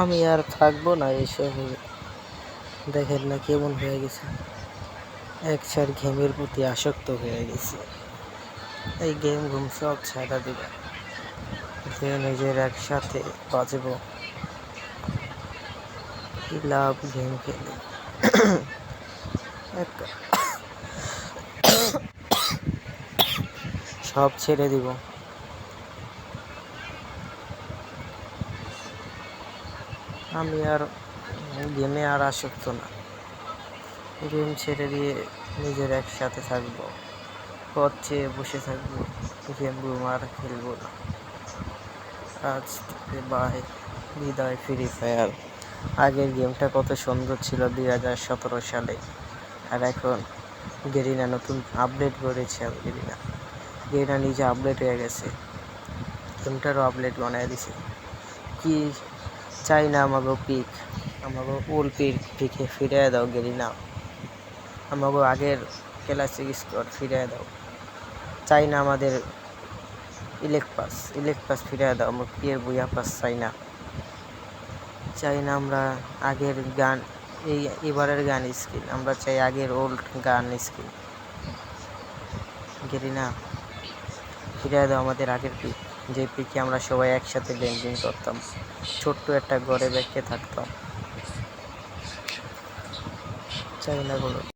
আমি আর থাকব না এসব দেখেন না কেমন হয়ে গেছে। এক চার গেমের প্রতি আসক্ত হয়ে গেছে। এই গেম ঘুম সব ছাড়া দিবে। যে নিজের একসাথে বাঁচবো। লাভ গেম খেলে? সব ছেড়ে দিব। আমি আর গেমে আর আসক্ত না। গেম ছেড়ে দিয়ে নিজের একসাথে থাকব, পথ চেয়ে বসে থাকব, গেম রুম আর খেলব না। আজ থেকে বাই, বিদায় ফ্রি ফায়ার। আগের গেমটা কত সুন্দর ছিল দুই হাজার সতেরো সালে। আর এখন গেরিনা নতুন আপডেট করেছে গেরিনা। গেরিনা নিজে আপডেট হয়ে গেছে। গেমটারও আপডেট বানিয়ে দিছে। কি চাই না আমাকে পিক আমাকে ওল পিক পিকে ফিরে দাও গেরিনা। আমাকে আগের ক্লাসিক স্কোর ফিরে দাও। চাই না আমাদের ইলেক পাস ইলেক পাস ফিরে দাও আমার পিয়ের বইয়া পাস চাই না। চাই না আমরা আগের গান, এই এবারের গান স্কিল, আমরা চাই আগের ওল্ড গান স্কিল। গেরিনা ফিরে দাও আমাদের আগের পিক যে পিকে আমরা সবাই একসাথে ব্যাংকিং করতাম। ছোট্ট একটা ঘরে ব্যাগে থাকতাম। চাই না বলো